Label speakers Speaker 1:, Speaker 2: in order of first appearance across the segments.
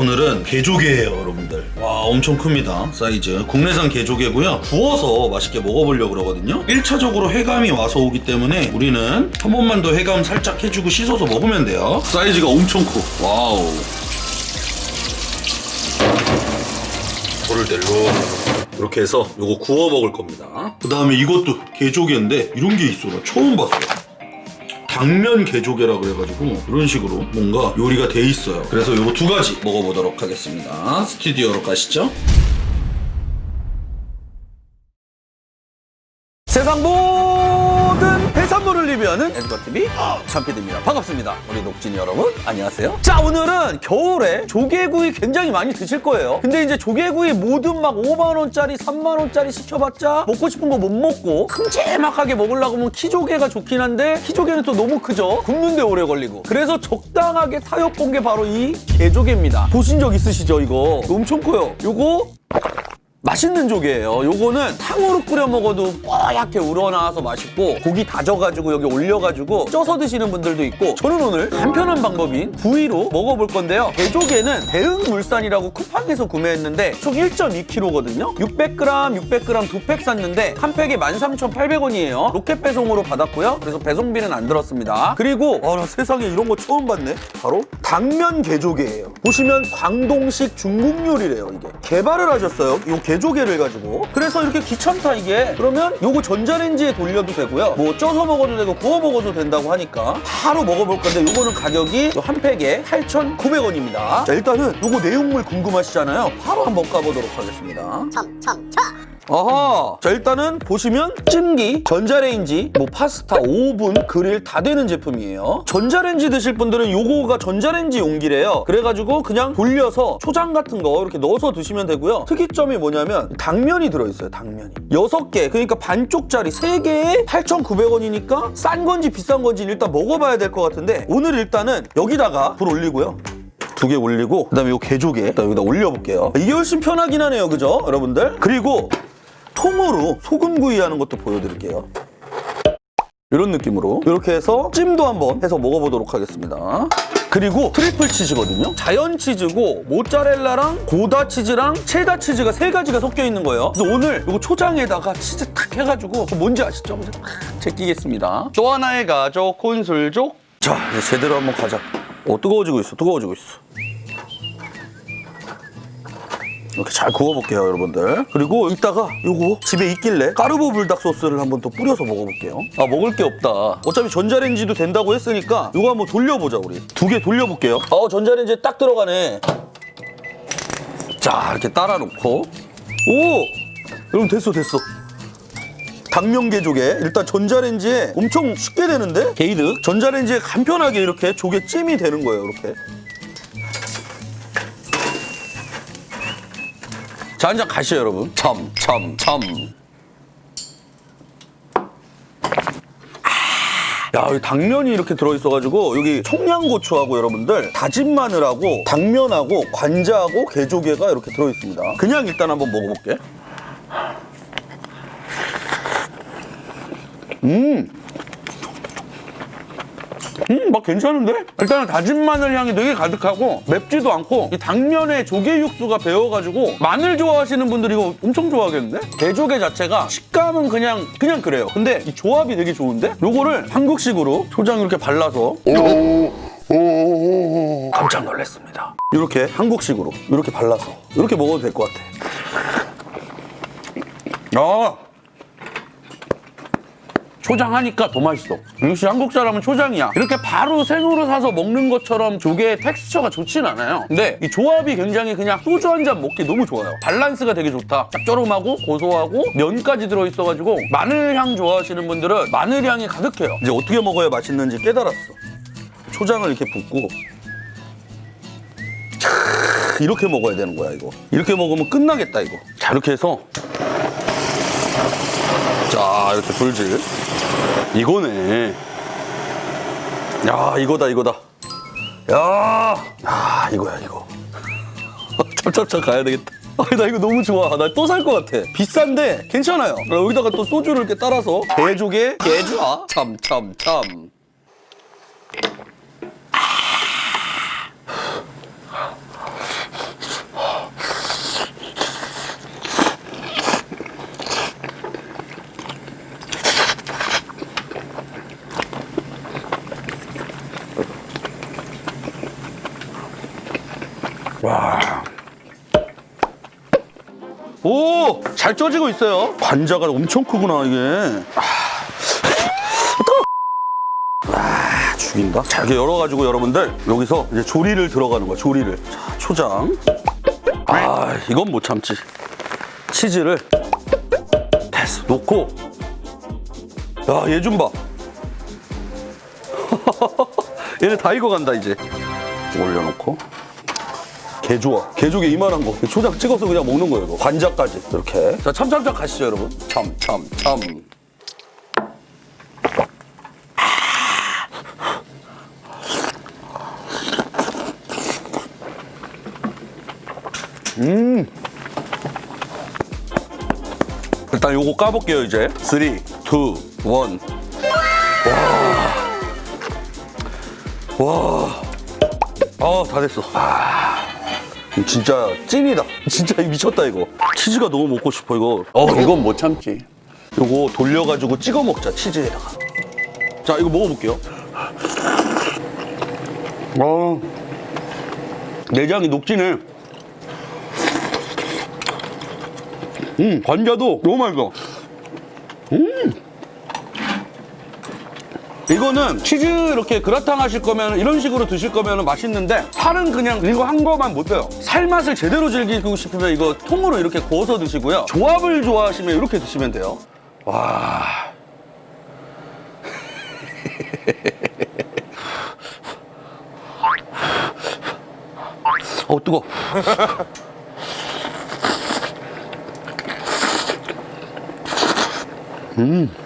Speaker 1: 오늘은 개조개예요 여러분들. 와 엄청 큽니다. 사이즈. 국내산 개조개고요. 구워서 맛있게 먹어보려고 그러거든요. 1차적으로 해감이 와서 오기 때문에 우리는 한 번만 더 해감 살짝 해주고 씻어서 먹으면 돼요. 사이즈가 엄청 커. 와우. 낼로 이렇게 해서 요거 구워 먹을 겁니다. 그 다음에 이것도 개조개인데 이런 게 있어 나 처음 봤어요 당면 개조개라 그래가지고 이런 식으로 뭔가 요리가 돼 있어요. 그래서 요거 두 가지 먹어보도록 하겠습니다. 스튜디오로 가시죠.
Speaker 2: 세상 모든 해산물을 리뷰하는 에드거TV 참피디입니다. 반갑습니다. 우리 녹진이 여러분, 안녕하세요. 자, 오늘은 겨울에 조개구이 굉장히 많이 드실 거예요. 근데 이제 조개구이 모든 막 5만 원짜리, 3만 원짜리 시켜봤자 먹고 싶은 거 못 먹고 큼지막하게 먹으려고 하면 키조개가 좋긴 한데 키조개는 또 너무 크죠? 굽는데 오래 걸리고. 그래서 적당하게 타협 본 게 바로 이 개조개입니다. 보신 적 있으시죠, 이거? 엄청 커요. 요거 맛있는 조개예요. 요거는 탕으로 끓여 먹어도 뽀얗게 우러나와서 맛있고 고기 다져가지고 여기 올려가지고 쪄서 드시는 분들도 있고 저는 오늘 간편한 방법인 구이로 먹어볼 건데요. 개조개는 대흥 물산이라고 쿠팡에서 구매했는데 총 1.2kg거든요. 600g, 600g 두 팩 샀는데 한 팩에 13,800원이에요. 로켓 배송으로 받았고요. 그래서 배송비는 안 들었습니다. 그리고 아, 나 세상에 이런 거 처음 봤네. 바로 당면 개조개예요. 보시면 광동식 중국 요리래요, 이게. 개발을 하셨어요. 요개 조개를 가지고. 그래서 이렇게 귀찮다, 이게. 그러면 요거 전자레인지에 돌려도 되고요. 뭐 쪄서 먹어도 되고 구워 먹어도 된다고 하니까 바로 먹어볼 건데 요거는 가격이 요한 팩에 8,900원입니다. 자, 일단은 요거 내용물 궁금하시잖아요. 바로 한번 까보도록 하겠습니다.
Speaker 3: 참, 참, 차!
Speaker 2: 아하. 자, 일단은 보시면 찜기, 전자레인지, 뭐 파스타, 오븐, 그릴 다 되는 제품이에요. 전자레인지 드실 분들은 요거가 전자레인지 용기래요. 그래가지고 그냥 돌려서 초장 같은 거 이렇게 넣어서 드시면 되고요. 특이점이 뭐냐면 당면이 들어있어요, 당면이. 여섯 개 그러니까 반쪽짜리 세개에 8,900원이니까 싼 건지 비싼 건지 일단 먹어봐야 될 것 같은데 오늘 일단은 여기다가 불 올리고요. 두개 올리고 그다음에 요 개조개 여기다 올려볼게요. 이게 훨씬 편하긴 하네요, 그죠, 여러분들? 그리고 통으로 소금구이 하는 것도 보여드릴게요. 이런 느낌으로 이렇게 해서 찜도 한번 해서 먹어보도록 하겠습니다. 그리고 트리플 치즈거든요. 자연 치즈고 모짜렐라랑 고다 치즈랑 체다 치즈가 세 가지가 섞여 있는 거예요. 그래서 오늘 이거 초장에다가 치즈 탁 해가지고 뭔지 아시죠? 제끼겠습니다. 또 하나의 가족 콘술족. 자 이제 제대로 한번 가자. 어 뜨거워지고 있어. 뜨거워지고 있어. 이렇게 잘 구워볼게요, 여러분들. 그리고 이따가 요거 집에 있길래 까르보 불닭 소스를 한번 또 뿌려서 먹어볼게요. 아, 먹을 게 없다. 어차피 전자레인지도 된다고 했으니까 요거 한번 돌려보자, 우리. 두 개 돌려볼게요. 어, 전자레인지에 딱 들어가네. 자, 이렇게 따라 놓고. 오! 여러분, 됐어, 됐어. 당면게 조개 일단 전자레인지에 엄청 쉽게 되는데 게이득 전자레인지에 간편하게 이렇게 조개 찜이 되는 거예요 이렇게 자, 한 잔 가시죠, 여러분. 참, 참, 참. 야, 여기 당면이 이렇게 들어있어가지고 여기 청양고추하고 여러분들 다진 마늘하고 당면하고 관자하고 게조개가 이렇게 들어있습니다. 그냥 일단 한번 먹어볼게. 음, 음, 막 괜찮은데? 일단은 다진 마늘 향이 되게 가득하고 맵지도 않고 이 당면에 조개 육수가 배어가지고 마늘 좋아하시는 분들이 이거 엄청 좋아하겠는데? 게조개 자체가 식감은 그냥 그냥 그래요. 근데 이 조합이 되게 좋은데? 요거를 한국식으로 초장 이렇게 발라서 깜짝 놀랐습니다. 이렇게 한국식으로 이렇게 발라서 이렇게 먹어도 될 것 같아. 아. 초장하니까 더 맛있어. 역시 한국 사람은 초장이야. 이렇게 바로 생으로 사서 먹는 것처럼 조개의 텍스처가 좋진 않아요. 근데 이 조합이 굉장히 그냥 소주 한 잔 먹기 너무 좋아요. 밸런스가 되게 좋다. 짭조름하고 고소하고 면까지 들어있어가지고 마늘 향 좋아하시는 분들은 마늘 향이 가득해요. 이제 어떻게 먹어야 맛있는지 깨달았어. 초장을 이렇게 붓고 촤, 이렇게 먹어야 되는 거야 이거. 이렇게 먹으면 끝나겠다 이거. 자 이렇게 해서 자 이렇게 불질 이거네 야 이거다 이거다 야, 야 이거야 이거 찹찹찹 가야 되겠다 아, 나 이거 너무 좋아. 나 또 살 것 같아. 비싼데 괜찮아요. 여기다가 또 소주를 이렇게 따라서 개조개 개주아 참 참 참. 와. 오! 잘 쪄지고 있어요. 관자가 엄청 크구나, 이게. 아. 와, 죽인다. 자, 이렇게 열어가지고 여러분들, 여기서 이제 조리를 들어가는 거야, 조리를. 자, 초장. 아, 이건 못 참지. 치즈를 됐어, 놓고. 야, 얘 좀 봐. 얘네 다 익어간다, 이제. 올려놓고. 개 좋아. 개조개 이만한 거. 초장 찍어서 그냥 먹는 거예요, 이거. 관자까지. 이렇게. 자, 참참참 가시죠, 여러분. 참, 참, 참. 음. 일단 요거 까볼게요, 이제. 3, 2, 1. 와. 와. 아, 다 됐어. 아. 진짜 찐이다. 진짜 미쳤다 이거. 치즈가 너무 먹고 싶어 이거. 어 이건 못 참지. 요거 돌려가지고 찍어 먹자 치즈에다가. 자 이거 먹어볼게요. 어 내장이 녹지네. 음 관자도 너무 맛있어. 이거는 치즈 이렇게 그라탕 하실 거면 이런 식으로 드실 거면 맛있는데 살은 그냥 이거 한 거만 못 돼요. 살 맛을 제대로 즐기고 싶으면 이거 통으로 이렇게 구워서 드시고요. 조합을 좋아하시면 이렇게 드시면 돼요. 와. 어 뜨거.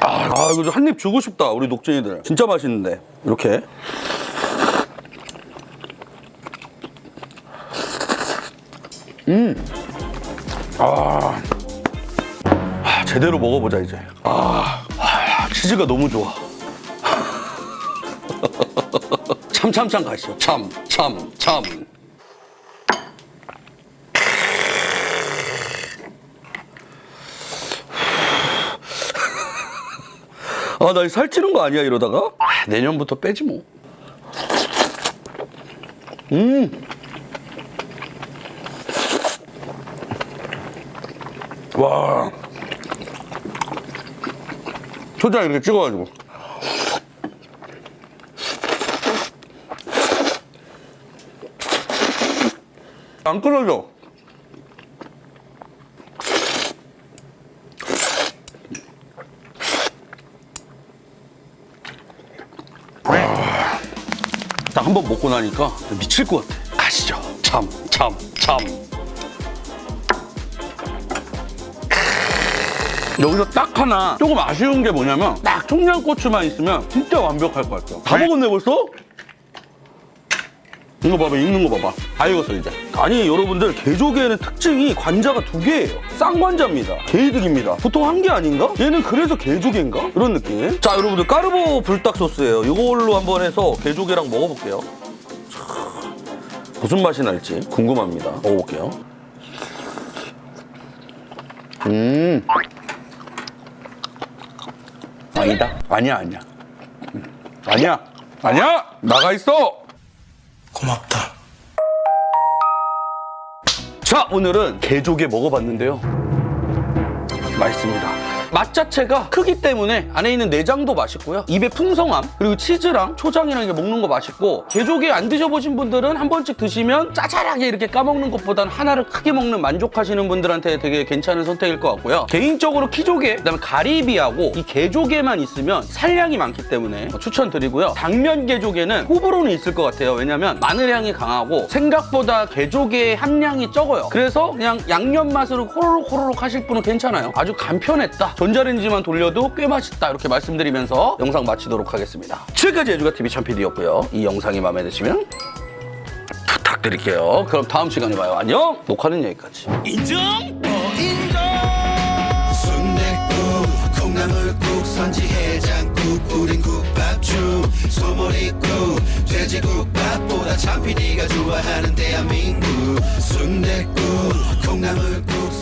Speaker 2: 아, 아 이거 한 입 주고 싶다 우리 녹진이들. 진짜 맛있는데 이렇게. 음. 아. 아, 제대로 먹어보자 이제. 아, 아, 치즈가 너무 좋아. 참참참 가시죠. 참, 참, 참. 아, 나 살찌는 거 아니야, 이러다가? 아, 내년부터 빼지 뭐. 음. 와. 초장 이렇게 찍어가지고. 안 끊어져. 딱 한 번 먹고 나니까 미칠 것 같아. 가시죠. 참, 참, 참. 여기서 딱 하나 조금 아쉬운 게 뭐냐면 딱 청양고추만 있으면 진짜 완벽할 것 같아요. 다 먹었네 벌써? 이거 봐봐 익는 거 봐봐. 다 익었어 이제. 아니 여러분들 개조개는 특징이 관자가 두 개예요. 쌍관자입니다. 개이득입니다. 보통 한 개 아닌가? 얘는 그래서 개조개인가? 그런 느낌 자 여러분들 까르보 불닭 소스예요. 이걸로 한번 해서 개조개랑 먹어볼게요. 참, 무슨 맛이 날지 궁금합니다. 먹어볼게요. 음. 아니다. 아니야 아니야. 음, 아니야. 아니야? 나가 있어
Speaker 3: 고맙다.
Speaker 2: 자 오늘은 개조개 먹어봤는데요 맛있습니다 맛 자체가 크기 때문에 안에 있는 내장도 맛있고요. 입에 풍성함 그리고 치즈랑 초장이랑 이렇게 먹는 거 맛있고 개조개 안 드셔보신 분들은 한 번씩 드시면 짜잘하게 이렇게 까먹는 것보다는 하나를 크게 먹는 만족하시는 분들한테 되게 괜찮은 선택일 것 같고요. 개인적으로 키조개 그다음에 가리비하고 이 개조개만 있으면 살량이 많기 때문에 추천드리고요. 당면 개조개는 호불호는 있을 것 같아요. 왜냐면 마늘 향이 강하고 생각보다 개조개의 함량이 적어요. 그래서 그냥 양념 맛으로 호로록 호로록 하실 분은 괜찮아요. 아주 간편했다 전자레인지만 돌려도 꽤 맛있다 이렇게 말씀드리면서 영상 마치도록 하겠습니다. 지금까지 애주가TV 참PD였고요. 이 영상이 마음에 드시면 부탁드릴게요. 그럼 다음 시간에 봐요. 안녕! 녹화는 여기까지.
Speaker 3: 순댓국 콩나물국 선지해장국 우린 국밥중 소머리국 돼지국밥보다 참피디가 좋아하는 대한민국. 순댓국 콩나물국